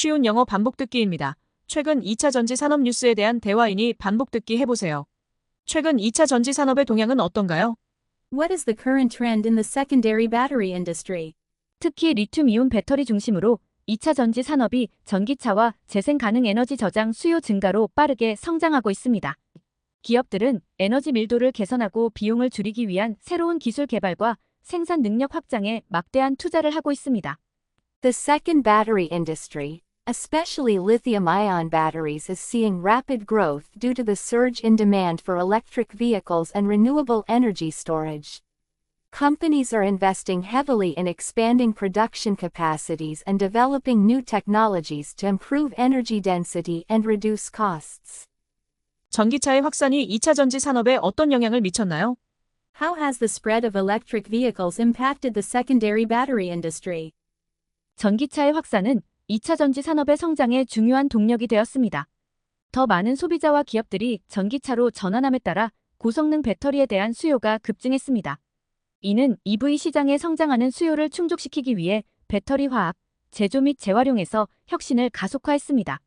쉬운 영어 반복 듣기입니다. 최근 2차 전지 산업 뉴스에 대한 대화이니 반복 듣기 해보세요. 최근 2차 전지 산업의 동향은 어떤가요? What is the current trend in the secondary battery industry? 특히 리튬이온 배터리 중심으로 2차 전지 산업이 전기차와 재생 가능 에너지 저장 수요 증가로 빠르게 성장하고 있습니다. 기업들은 에너지 밀도를 개선하고 비용을 줄이기 위한 새로운 기술 개발과 생산 능력 확장에 막대한 투자를 하고 있습니다. The second battery industry, especially lithium ion batteries, is seeing rapid growth due to the surge in demand for electric vehicles and renewable energy storage. Companies are investing heavily in expanding production capacities and developing new technologies to improve energy density and reduce costs. 전기차의 확산이 2차 전지 산업에 어떤 영향을 미쳤나요? How has the spread of electric vehicles impacted the secondary battery industry? 전기차의 확산은 2차 전지 산업의 성장에 중요한 동력이 되었습니다. 더 많은 소비자와 기업들이 전기차로 전환함에 따라 고성능 배터리에 대한 수요가 급증했습니다. 이는 EV 시장에 성장하는 수요를 충족시키기 위해 배터리 화학, 제조 및 재활용에서 혁신을 가속화했습니다.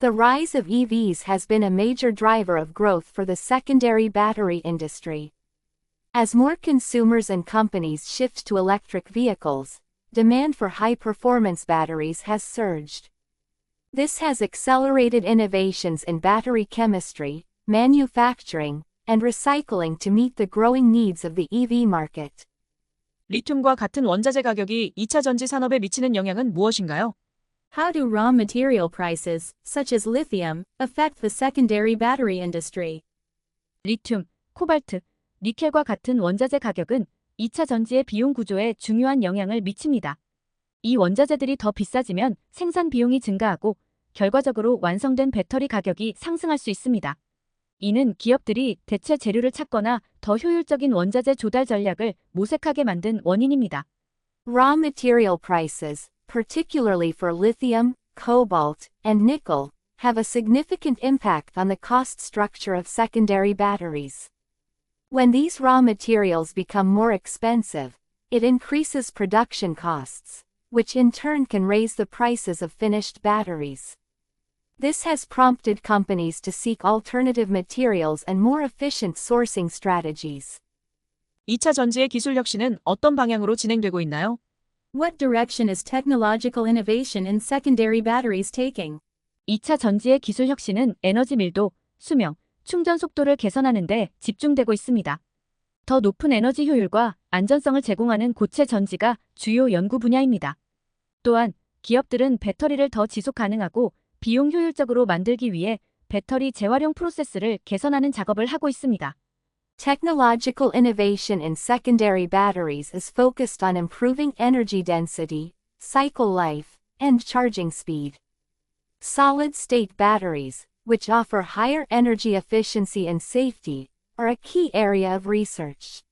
The rise of EVs has been a major driver of growth for the secondary battery industry. As more consumers and companies shift to electric vehicles, demand for high performance batteries has surged. This has accelerated innovations in battery chemistry, manufacturing, and recycling to meet the growing needs of the EV market. 리튬과 같은 원자재 가격이 2차 전지 산업에 미치는 영향은 무엇인가요? How do raw material prices, such as lithium, affect the secondary battery industry? 리튬, 코발트, 니켈과 같은 원자재 가격은 2차 전지의 비용 구조에 중요한 영향을 미칩니다. 이 원자재들이 더 비싸지면 생산 비용이 증가하고 결과적으로 완성된 배터리 가격이 상승할 수 있습니다. 이는 기업들이 대체 재료를 찾거나 더 효율적인 원자재 조달 전략을 모색하게 만든 원인입니다. Raw material prices, particularly for lithium, cobalt, and nickel, have a significant impact on the cost structure of secondary batteries. When these raw materials become more expensive, it increases production costs, which in turn can raise the prices of finished batteries. This has prompted companies to seek alternative materials and more efficient sourcing strategies. 2차 전지의 기술 혁신은 어떤 방향으로 진행되고 있나요? What direction is technological innovation in secondary batteries taking? 2차 전지의 기술 혁신은 에너지 밀도, 수명, 충전 속도를 개선하는 데 집중되고 있습니다. 더 높은 에너지 효율과 안전성을 제공하는 고체 전지가 주요 연구 분야입니다. 또한 기업들은 배터리를 더 지속 가능하고 비용 효율적으로 만들기 위해 배터리 재활용 프로세스를 개선하는 작업을 하고 있습니다. Technological innovation in secondary batteries is focused on improving energy density, cycle life, and charging speed. Solid state batteries, which offer higher energy efficiency and safety, are a key area of research.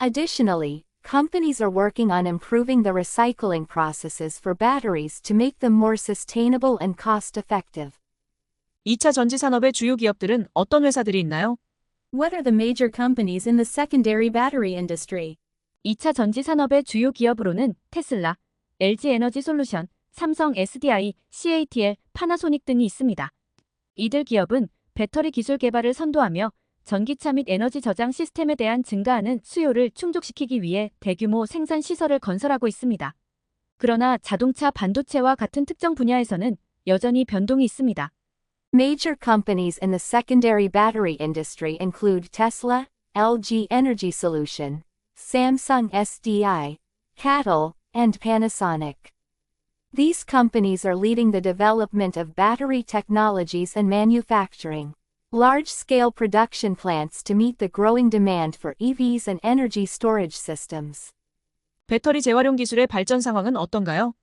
Additionally, companies are working on improving the recycling processes for batteries to make them more sustainable and cost effective. 2차 전지 산업의 주요 기업들은 어떤 회사들이 있나요? What are the major companies in the secondary battery industry? 2차 전지 산업의 주요 기업으로는 테슬라, LG 에너지 솔루션, 삼성 SDI, CATL, 파나소닉 등이 있습니다. 이들 기업은 배터리 기술 개발을 선도하며 전기차 및 에너지 저장 시스템에 대한 증가하는 수요를 충족시키기 위해 대규모 생산 시설을 건설하고 있습니다. 그러나 자동차 반도체와 같은 특정 분야에서는 여전히 변동이 있습니다. Major companies in the secondary battery industry include Tesla, LG Energy Solution, Samsung SDI, CATL, and Panasonic. These companies are leading the development of battery technologies and manufacturing large-scale production plants to meet the growing demand for EVs and energy storage systems. 배터리 재활용 기술의 발전 상황은 어떤가요?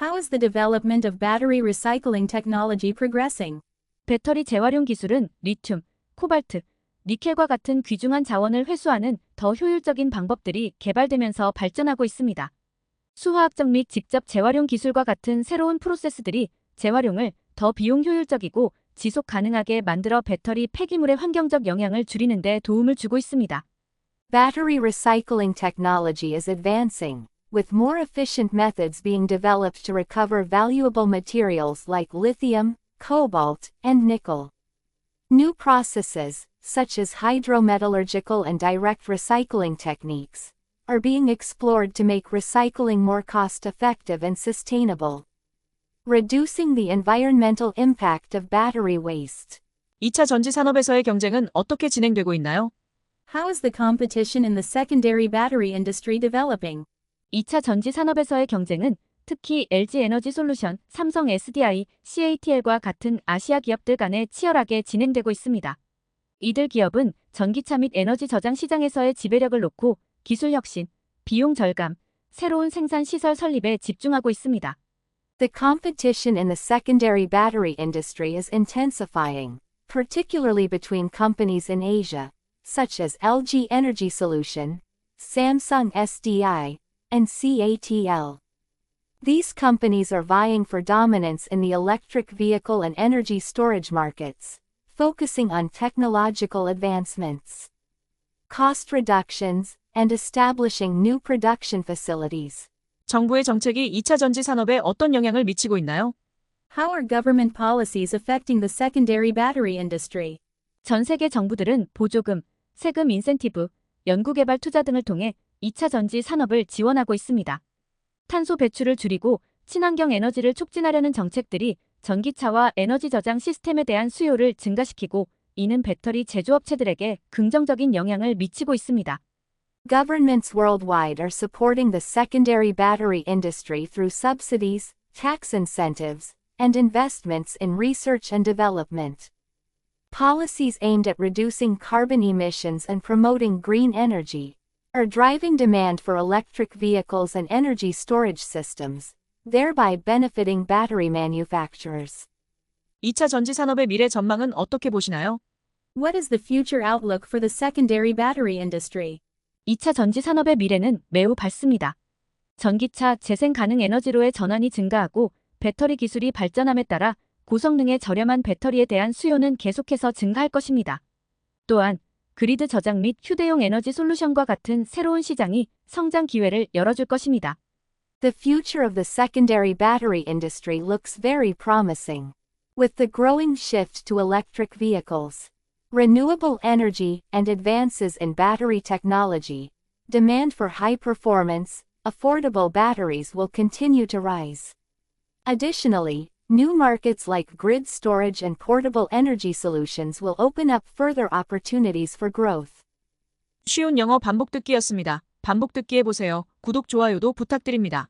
How is the development of battery recycling technology progressing? 배터리 재활용 기술은 리튬, 코발트, 니켈과 같은 귀중한 자원을 회수하는 더 효율적인 방법들이 개발되면서 발전하고 있습니다. 수화학적 및 직접 재활용 기술과 같은 새로운 프로세스들이 재활용을 더 비용 효율적이고 지속 가능하게 만들어 배터리 폐기물의 환경적 영향을 줄이는 데 도움을 주고 있습니다. Battery recycling technology is advancing, with more efficient methods being developed to recover valuable materials like lithium, cobalt, and nickel. New processes, such as hydrometallurgical and direct recycling techniques, are being explored to make recycling more cost-effective and sustainable. Reducing the environmental impact of battery waste. 2차 전지 산업에서의 경쟁은 어떻게 진행되고 있나요? How is the competition in the secondary battery industry developing? 2차 전지 산업에서의 경쟁은 특히 LG 에너지 솔루션, 삼성 SDI, CATL과 같은 아시아 기업들 간에 치열하게 진행되고 있습니다. 이들 기업은 전기차 및 에너지 저장 시장에서의 지배력을 놓고 기술 혁신, 비용 절감, 새로운 생산 시설 설립에 집중하고 있습니다. The competition in the secondary battery industry is intensifying, particularly between companies in Asia, such as LG Energy Solution, Samsung SDI, and CATL. These companies are vying for dominance in the electric vehicle and energy storage markets, focusing on technological advancements, cost reductions, and establishing new production facilities. 정부의 정책이 2차 전지 산업에 어떤 영향을 미치고 있나요? How are government policies affecting the secondary battery industry? 전 세계 정부들은 보조금, 세금 인센티브, 연구개발 투자 등을 통해 2차 전지 산업을 지원하고 있습니다. 탄소 배출을 줄이고 친환경 에너지를 촉진하려는 정책들이 전기차와 에너지 저장 시스템에 대한 수요를 증가시키고 이는 배터리 제조업체들에게 긍정적인 영향을 미치고 있습니다. Governments worldwide are supporting the secondary battery industry through subsidies, tax incentives, and investments in research and development. Policies aimed at reducing carbon emissions and promoting green energy are driving demand for electric vehicles and energy storage systems, thereby benefiting battery manufacturers. 2차 전지 산업의 미래 전망은 어떻게 보시나요? What is the future outlook for the secondary battery industry? 2차 전지 산업의 미래는 매우 밝습니다. 전기차 재생 가능 에너지로의 전환이 증가하고 배터리 기술이 발전함에 따라 고성능의 저렴한 배터리에 대한 수요는 계속해서 증가할 것입니다. 또한 그리드 저장 및 휴대용 에너지 솔루션과 같은 새로운 시장이 성장 기회를 열어줄 것입니다. The future of the secondary battery industry looks very promising. With the growing shift to electric vehicles, renewable energy, and advances in battery technology, demand for high performance, affordable batteries will continue to rise. Additionally, new markets like grid storage and portable energy solutions will open up further opportunities for growth. 쉬운 영어 반복 듣기였습니다. 반복 듣기 해보세요. 구독, 좋아요도 부탁드립니다.